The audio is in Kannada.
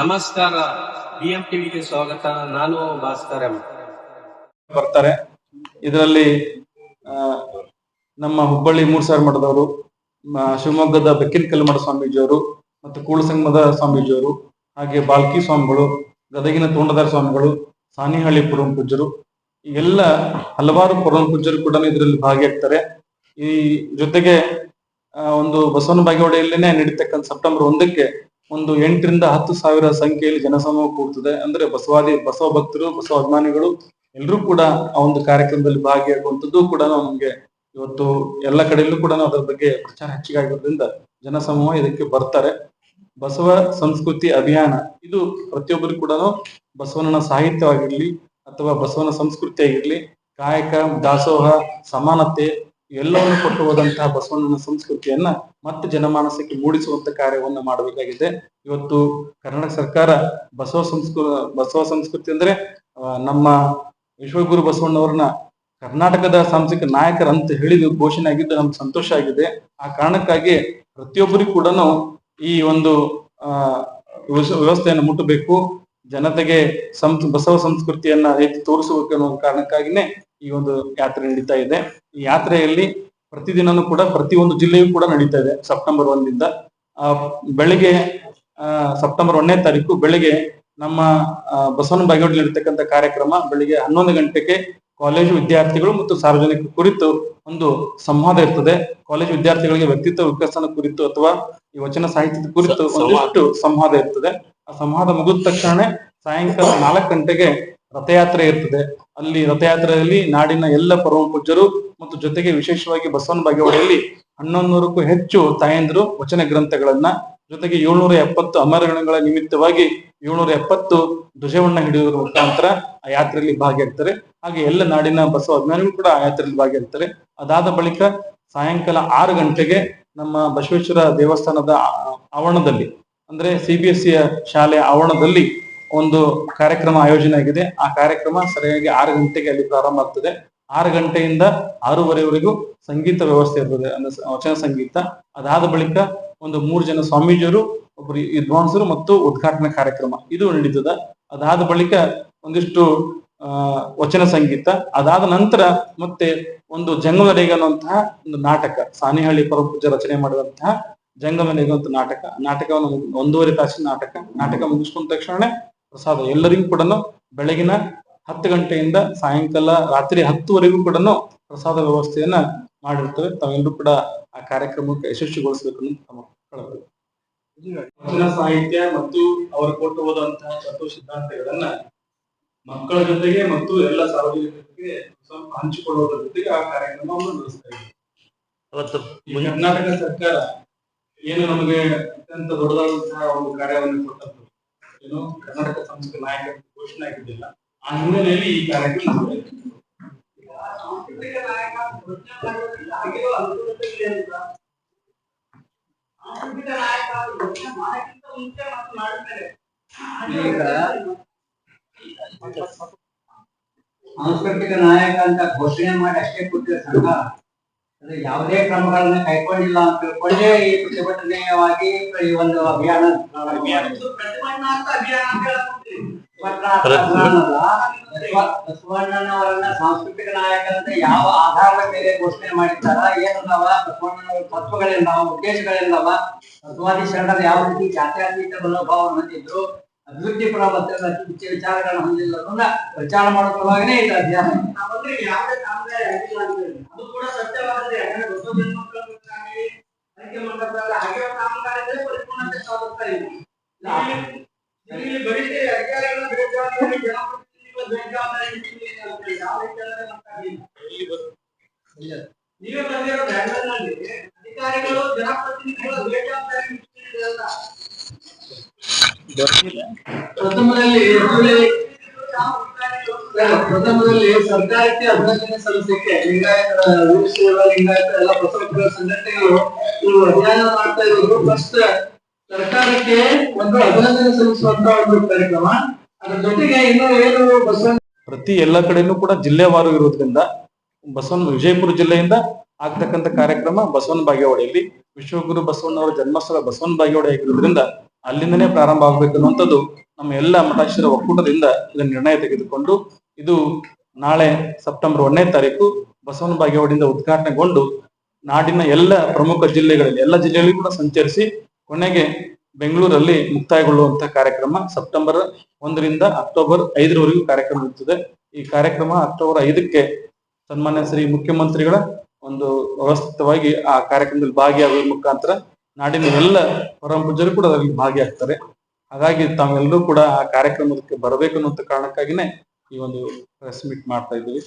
ನಮಸ್ಕಾರ. ಬಿಎಂ ಟಿವಿಗೆ ಸ್ವಾಗತ. ನಾನು ಭಾಸ್ಕರ್ ಎಂ. ಬರ್ತಾರೆ. ಇದರಲ್ಲಿ ನಮ್ಮ ಹುಬ್ಬಳ್ಳಿ ಮೂರ್ಸಾರ್ ಮಠದವರು ಶಿವಮೊಗ್ಗದ ಬೆಕ್ಕಿನ ಕಲ್ಮಠ ಸ್ವಾಮೀಜಿಯವರು ಮತ್ತು ಕೂಳಸಂಗಮದ ಸ್ವಾಮೀಜಿಯವರು, ಹಾಗೆ ಬಾಲ್ಕಿ ಸ್ವಾಮಿಗಳು, ಗದಗಿನ ತೋಂಡದಾರ ಸ್ವಾಮಿಗಳು, ಸಾನಿಹಳ್ಳಿ ಪುರಂ ಪೂಜ್ಯರು ಎಲ್ಲ ಹಲವಾರು ಪುರಂ ಪೂಜ್ಯರು ಕೂಡ ಇದರಲ್ಲಿ ಭಾಗಿಯಾಗ್ತಾರೆ. ಈ ಜೊತೆಗೆ ಒಂದು ಬಸವನ ಬಾಗೇವಾಡಿಯಲ್ಲೇನೆ ನಡೀತಕ್ಕಂಥ ಸೆಪ್ಟೆಂಬರ್ ಒಂದಕ್ಕೆ ಒಂದು ಎಂಟರಿಂದ ಹತ್ತು ಸಾವಿರ ಸಂಖ್ಯೆಯಲ್ಲಿ ಜನಸಮೂಹ ಕೂಡ್ತದೆ. ಅಂದ್ರೆ ಬಸವಾದಿ, ಬಸವ ಭಕ್ತರು, ಬಸವ ಅಭಿಮಾನಿಗಳು ಎಲ್ಲರೂ ಕೂಡ ಆ ಒಂದು ಕಾರ್ಯಕ್ರಮದಲ್ಲಿ ಭಾಗಿಯಾಗುವಂಥದ್ದು ಕೂಡ ನಮಗೆ ಇವತ್ತು ಎಲ್ಲ ಕಡೆಯಲ್ಲೂ ಕೂಡ ಅದರ ಬಗ್ಗೆ ಪ್ರಚಾರ ಹೆಚ್ಚಿಗಾಗಿರೋದ್ರಿಂದ ಜನಸಮೂಹ ಇದಕ್ಕೆ ಬರ್ತಾರೆ. ಬಸವ ಸಂಸ್ಕೃತಿ ಅಭಿಯಾನ, ಇದು ಪ್ರತಿಯೊಬ್ಬರು ಕೂಡ ಬಸವನ ಸಾಹಿತ್ಯವಾಗಿರ್ಲಿ ಅಥವಾ ಬಸವನ ಸಂಸ್ಕೃತಿ ಆಗಿರ್ಲಿ ಕಾಯಕ, ದಾಸೋಹ, ಸಮಾನತೆ ಎಲ್ಲವನ್ನು ಕೊಟ್ಟು ಹೋದಂತಹ ಬಸವಣ್ಣನ ಸಂಸ್ಕೃತಿಯನ್ನ ಮತ್ತೆ ಜನಮಾನಸಕ್ಕೆ ಮೂಡಿಸುವಂತ ಕಾರ್ಯವನ್ನ ಮಾಡಬೇಕಾಗಿದೆ. ಇವತ್ತು ಕರ್ನಾಟಕ ಸರ್ಕಾರ ಬಸವ ಸಂಸ್ಕೃ, ಬಸವ ಸಂಸ್ಕೃತಿ ಅಂದ್ರೆ ನಮ್ಮ ವಿಶ್ವಗುರು ಬಸವಣ್ಣವ್ರನ್ನ ಕರ್ನಾಟಕದ ಸಾಂಸ್ಕೃತಿಕ ನಾಯಕರಂತ ಹೇಳಿದ ಘೋಷಣೆ ಆಗಿದ್ದು ನಮ್ಗೆ ಸಂತೋಷ ಆಗಿದೆ. ಆ ಕಾರಣಕ್ಕಾಗಿ ಪ್ರತಿಯೊಬ್ಬರಿಗೂ ಕೂಡ ಈ ಒಂದು ವ್ಯವಸ್ಥೆಯನ್ನು ಮುಟ್ಟಬೇಕು. ಜನತೆಗೆ ಸಂ ಬಸವ ಸಂಸ್ಕೃತಿಯನ್ನ ಎತ್ತಿ ತೋರಿಸಬೇಕು ಅನ್ನೋ ಕಾರಣಕ್ಕಾಗಿನೇ ಈ ಒಂದು ಯಾತ್ರೆ ನಡೀತಾ ಇದೆ. ಈ ಯಾತ್ರೆಯಲ್ಲಿ ಪ್ರತಿದಿನನೂ ಕೂಡ ಪ್ರತಿಯೊಂದು ಜಿಲ್ಲೆಯೂ ಕೂಡ ನಡೀತಾ ಇದೆ ಸೆಪ್ಟೆಂಬರ್ ಒಂದಿಂದ. ಆ ಬೆಳಿಗ್ಗೆ ಆ ಸೆಪ್ಟೆಂಬರ್ ಒಂದನೇ ತಾರೀಕು ಬೆಳಿಗ್ಗೆ ನಮ್ಮ ಬಸವನ ಬಾಗೇವಾಡಿಯಲ್ಲಿ ಇರತಕ್ಕಂಥ ಕಾರ್ಯಕ್ರಮ ಬೆಳಿಗ್ಗೆ ಹನ್ನೊಂದು ಗಂಟೆಗೆ ಕಾಲೇಜು ವಿದ್ಯಾರ್ಥಿಗಳು ಮತ್ತು ಸಾರ್ವಜನಿಕ ಕುರಿತು ಒಂದು ಸಂವಾದ ಇರ್ತದೆ. ಕಾಲೇಜು ವಿದ್ಯಾರ್ಥಿಗಳಿಗೆ ವ್ಯಕ್ತಿತ್ವ ವಿಕಸನ ಕುರಿತು ಅಥವಾ ಈ ವಚನ ಸಾಹಿತ್ಯದ ಕುರಿತು. ಒಂದಿಷ್ಟು ಸಂವಾದ ಇರ್ತದೆ. ಸಂವಾದ ಮುಗಿದ ತಕ್ಷಣ ಸಾಯಂಕಾಲ ನಾಲ್ಕು ಗಂಟೆಗೆ ರಥಯಾತ್ರೆ ಇರ್ತದೆ. ಅಲ್ಲಿ ರಥಯಾತ್ರೆಯಲ್ಲಿ ನಾಡಿನ ಎಲ್ಲ ಪರಮ ಪೂಜ್ಯರು ಮತ್ತು ಜೊತೆಗೆ ವಿಶೇಷವಾಗಿ ಬಸವನ ಬಾಗೇವಾಡಿಯಲ್ಲಿ ಹನ್ನೊಂದು ಹೆಚ್ಚು ತಾಯಂದಿರು ವಚನ ಗ್ರಂಥಗಳನ್ನ, ಜೊತೆಗೆ ಏಳ್ನೂರ ಎಪ್ಪತ್ತು ಅಮರಗಣಗಳ ನಿಮಿತ್ತವಾಗಿ ಏಳ್ನೂರ ಎಪ್ಪತ್ತು ಧ್ವಜವನ್ನ ಹಿಡಿಯುವುದರ ಮುಖಾಂತರ ಆ ಯಾತ್ರೆಯಲ್ಲಿ ಭಾಗಿಯಾಗ್ತಾರೆ. ಹಾಗೆ ಎಲ್ಲ ನಾಡಿನ ಬಸವ ಅಭಿಮಾನಿಗಳು ಕೂಡ ಆ ಯಾತ್ರೆಯಲ್ಲಿ ಭಾಗಿಯಾಗ್ತಾರೆ. ಅದಾದ ಬಳಿಕ ಸಾಯಂಕಾಲ ಆರು ಗಂಟೆಗೆ ನಮ್ಮ ಬಸವೇಶ್ವರ ದೇವಸ್ಥಾನದ ಆವರಣದಲ್ಲಿ ಅಂದ್ರೆ ಸಿಯ ಶಾಲೆಯ ಆವರಣದಲ್ಲಿ ಒಂದು ಕಾರ್ಯಕ್ರಮ ಆಯೋಜನೆ ಆಗಿದೆ. ಆ ಕಾರ್ಯಕ್ರಮ ಸರಿಯಾಗಿ ಆರು ಗಂಟೆಗೆ ಅಲ್ಲಿ ಪ್ರಾರಂಭ ಆಗ್ತದೆ. ಆರು ಗಂಟೆಯಿಂದ ಆರೂವರೆವರೆಗೂ ಸಂಗೀತ ವ್ಯವಸ್ಥೆ ಇರ್ತದೆ. ಅಂದ್ರೆ ವಚನ ಸಂಗೀತ. ಅದಾದ ಬಳಿಕ ಒಂದು ಮೂರು ಜನ ಸ್ವಾಮೀಜಿಯರು ಒಬ್ಬರು ವಿದ್ವಾಂಸರು ಮತ್ತು ಉದ್ಘಾಟನಾ ಕಾರ್ಯಕ್ರಮ ಇದು ನಡೀತದ. ಅದಾದ ಬಳಿಕ ಒಂದಿಷ್ಟು ವಚನ ಸಂಗೀತ. ಅದಾದ ನಂತರ ಮತ್ತೆ ಒಂದು ಜಂಗಮ ಅನ್ನುವಂತಹ ಒಂದು ನಾಟಕ, ಸಾನಿಹಳ್ಳಿ ಪರಪೂಜ ರಚನೆ ಮಾಡಿದಂತಹ ಜಂಗಮರೇಗ ಅಂತ ನಾಟಕ. ನಾಟಕವನ್ನು ಒಂದೂವರೆ ತಾಸಿನ ನಾಟಕ. ನಾಟಕ ಮುಗಿಸ್ಕೊಂಡ ತಕ್ಷಣ ಪ್ರಸಾದ ಎಲ್ಲರಿಗೂ ಕೂಡ ಬೆಳಗಿನ ಹತ್ತು ಗಂಟೆಯಿಂದ ಸಾಯಂಕಾಲ ರಾತ್ರಿ ಹತ್ತುವರೆಗೂ ಕೂಡ ಪ್ರಸಾದ ವ್ಯವಸ್ಥೆಯನ್ನ ಮಾಡಿರ್ತೇವೆ. ತಾವೆಲ್ಲರೂ ಕೂಡ ಆ ಕಾರ್ಯಕ್ರಮಕ್ಕೆ ಯಶಸ್ವಿಗೊಳಿಸಬೇಕು ಅಂತ ತಮ್ಮ ಸಾಹಿತ್ಯ ಮತ್ತು ಅವರು ಕೊಟ್ಟು ಹೋದಂತಹ ತತ್ವ ಸಿದ್ಧಾಂತಗಳನ್ನ ಮಕ್ಕಳ ಜೊತೆಗೆ ಮತ್ತು ಎಲ್ಲ ಸಾರ್ವಜನಿಕರಿಗೆ ಸ್ವಲ್ಪ ಹಂಚಿಕೊಳ್ಳುವುದರ ಜೊತೆಗೆ ಆ ಕಾರ್ಯಕ್ರಮವನ್ನು ನಡೆಸ್ತಾ ಈ ಕರ್ನಾಟಕ ಸರ್ಕಾರ ಏನು ನಮಗೆ ಅತ್ಯಂತ ದೊಡ್ಡದಾದಂತಹ ಒಂದು ಕಾರ್ಯವನ್ನು ಕೊಟ್ಟದ್ದು? ಏನು? ಕರ್ನಾಟಕ ಸಂಸ್ಥೆ ನಾಯಕ ಘೋಷಣೆ ಆಗಿದ್ದಿಲ್ಲ. ಆ ಹಿನ್ನೆಲೆಯಲ್ಲಿ ಈ ಕಾರ್ಯಕ್ಕೆ ಸಾಂಸ್ಕೃತಿಕ ನಾಯಕ ಅಂತ ಘೋಷಣೆ ಮಾಡಿ ಅಷ್ಟೇ ಕೊಟ್ಟಿರೋ ಸಂಘ ಅದು ಯಾವುದೇ ಕ್ರಮಗಳನ್ನ ಕೈಗೊಂಡಿಲ್ಲ ಅಂತ ತಿಳ್ಕೊಂಡೇ ಈ ಪ್ರತಿಭಟನೆಯವಾಗಿ ಈ ಒಂದು ಅಭಿಯಾನ ಬಸವಣ್ಣನವರನ್ನ ಸಾಂಸ್ಕೃತಿಕ ನಾಯಕ ಅಂತ ಯಾವ ಆಧಾರದ ಮೇಲೆ ಘೋಷಣೆ ಮಾಡಿದ್ದಾರ ಏನದಾವ ಬಸವಣ್ಣನವರ ತತ್ವಗಳೇನವ ಉದ್ದೇಶಗಳೇನವ ಬಸವಾದಿ ಶರಣರು ಯಾವ ರೀತಿ ಜಾತ್ಯಾತೀತ ಮನೋಭಾವ ಹೊಂದಿದ್ರು ಅಭಿವೃದ್ಧಿ ಪರ ಮತ್ತೆ ವಿಚಾರಗಳನ್ನು ಹೊಂದಿಲ್ಲ ಅನ್ನೋದನ್ನ ಪ್ರಚಾರ ಮಾಡೋ ಸಲುವಾಗಿನೇ ಇದು ಅಭಿಯಾನ. ಅದು ಕೂಡ ಆಯ್ಕೆ ಮಾಡ್ತಾರೆ ಹಾಗೆ ಕಾಮಗಾರಿದ್ರೆ ಪರಿಪೂರ್ಣತೆ ಸಾಧಿಸ್ತಾ ಇಲ್ಲ ಇಲ್ಲಿ- ಇಲ್ಲಿ ಬರೀ ಅಧಿಕಾರಿಗಳ ಬೇಜವಾಬ್ದಾರಿ ಜನಪ್ರತಿನಿಧಿಗಳ ಬೇಜವಾಬ್ದಾರಿ ಇಟ್ಟಿದ್ದೀರಿ ಅಂತ ಹೇಳಿ ಯಾವ ರೀತಿ ಅಂದ್ರೆ ನಮ್ಗಾಗಿಲ್ಲ. ನೀವೇ ಬಂದಿರೋ ಬ್ಯಾಂಗ್ಳೂರ್ನಲ್ಲಿ ಅಧಿಕಾರಿಗಳು ಜನಪ್ರತಿನಿಧಿಗಳ ಬೇಜವಾಬ್ದಾರಿ ಇಟ್ಟಿದ್ದೀರಿ ಅಂತ ಪ್ರಥಮದಲ್ಲಿ ಪ್ರಥಮದಲ್ಲಿ ಸರ್ಕಾರಕ್ಕೆ ಅಭಿನಂದನೆ ಸಲ್ಲಿಸಲಿಕ್ಕೆ ಲಿಂಗಾಯತ ವೀರ ಶೈವ ಲಿಂಗಾಯತ ಎಲ್ಲ ಪ್ರಸಕ್ತ ಸಂಘಟನೆಗಳು ಇವು ಅಭಿಯಾನ ಮಾಡ್ತಾ ಇರೋದು. ಫಸ್ಟ್ ಸರ್ಕಾರಕ್ಕೆ ಒಂದು ಅಭಿನಂದನೆ ಸಲ್ಲಿಸುವಂತ ಒಂದು ಕಾರ್ಯಕ್ರಮ. ಅದ್ರ ಜೊತೆಗೆ ಇನ್ನು ಏನು ಬಸವ ಪ್ರತಿ ಎಲ್ಲ ಕಡೆನೂ ಕೂಡ ಜಿಲ್ಲೆವಾರು ಇರೋದ್ರಿಂದ ಬಸವನ ವಿಜಯಪುರ ಜಿಲ್ಲೆಯಿಂದ ಆಗ್ತಕ್ಕಂಥ ಕಾರ್ಯಕ್ರಮ ಬಸವನ ಬಾಗೇವಾಡಿಯಲ್ಲಿ. ವಿಶ್ವಗುರು ಬಸವಣ್ಣವರ ಜನ್ಮಸ್ಥಳ ಬಸವನ ಬಾಗೇವಾಡಿ ಆಗಿರೋದ್ರಿಂದ ಅಲ್ಲಿಂದನೇ ಪ್ರಾರಂಭ ಆಗ್ಬೇಕು ಅನ್ನುವಂಥದ್ದು ನಮ್ಮ ಎಲ್ಲ ಮಠಾಶ್ವರ ಒಕ್ಕೂಟದಿಂದ ಇದನ್ನ ನಿರ್ಣಯ ತೆಗೆದುಕೊಂಡು ಇದು ನಾಳೆ ಸೆಪ್ಟೆಂಬರ್ ಒಂದನೇ ತಾರೀಕು ಬಸವನ ಬಾಗೇವಾಡಿಯಿಂದ ಉದ್ಘಾಟನೆಗೊಂಡು ನಾಡಿನ ಎಲ್ಲ ಪ್ರಮುಖ ಜಿಲ್ಲೆಗಳಲ್ಲಿ, ಎಲ್ಲ ಜಿಲ್ಲೆಗಳಿಗೂ ಕೂಡ ಸಂಚರಿಸಿ ಕೊನೆಗೆ ಬೆಂಗಳೂರಲ್ಲಿ ಮುಕ್ತಾಯಗೊಳ್ಳುವಂತಹ ಕಾರ್ಯಕ್ರಮ ಸೆಪ್ಟೆಂಬರ್ ಒಂದರಿಂದ ಅಕ್ಟೋಬರ್ ಐದರವರೆಗೂ ಕಾರ್ಯಕ್ರಮ ಇರ್ತದೆ. ಈ ಕಾರ್ಯಕ್ರಮ ಅಕ್ಟೋಬರ್ ಐದಕ್ಕೆ ಸನ್ಮಾನ್ಯ ಶ್ರೀ ಮುಖ್ಯಮಂತ್ರಿಗಳ ಒಂದು ವ್ಯವಸ್ಥಿತವಾಗಿ ಆ ಕಾರ್ಯಕ್ರಮದಲ್ಲಿ ಭಾಗಿಯಾಗುವ ಮುಖಾಂತರ ನಾಡಿನ ಎಲ್ಲ ಪೂಜ್ಯರು ಕೂಡ ಅದರಲ್ಲಿ ಭಾಗಿಯಾಗ್ತಾರೆ. ಹಾಗಾಗಿ ತಾವೆಲ್ಲರೂ ಕೂಡ ಆ ಕಾರ್ಯಕ್ರಮಕ್ಕೆ ಬರಬೇಕು ಅನ್ನೋ ಕಾರಣಕ್ಕಾಗಿನೇ ಈ ಒಂದು ಪ್ರೆಸ್ ಮೀಟ್ ಮಾಡ್ತಾ ಇದ್ದೀವಿ.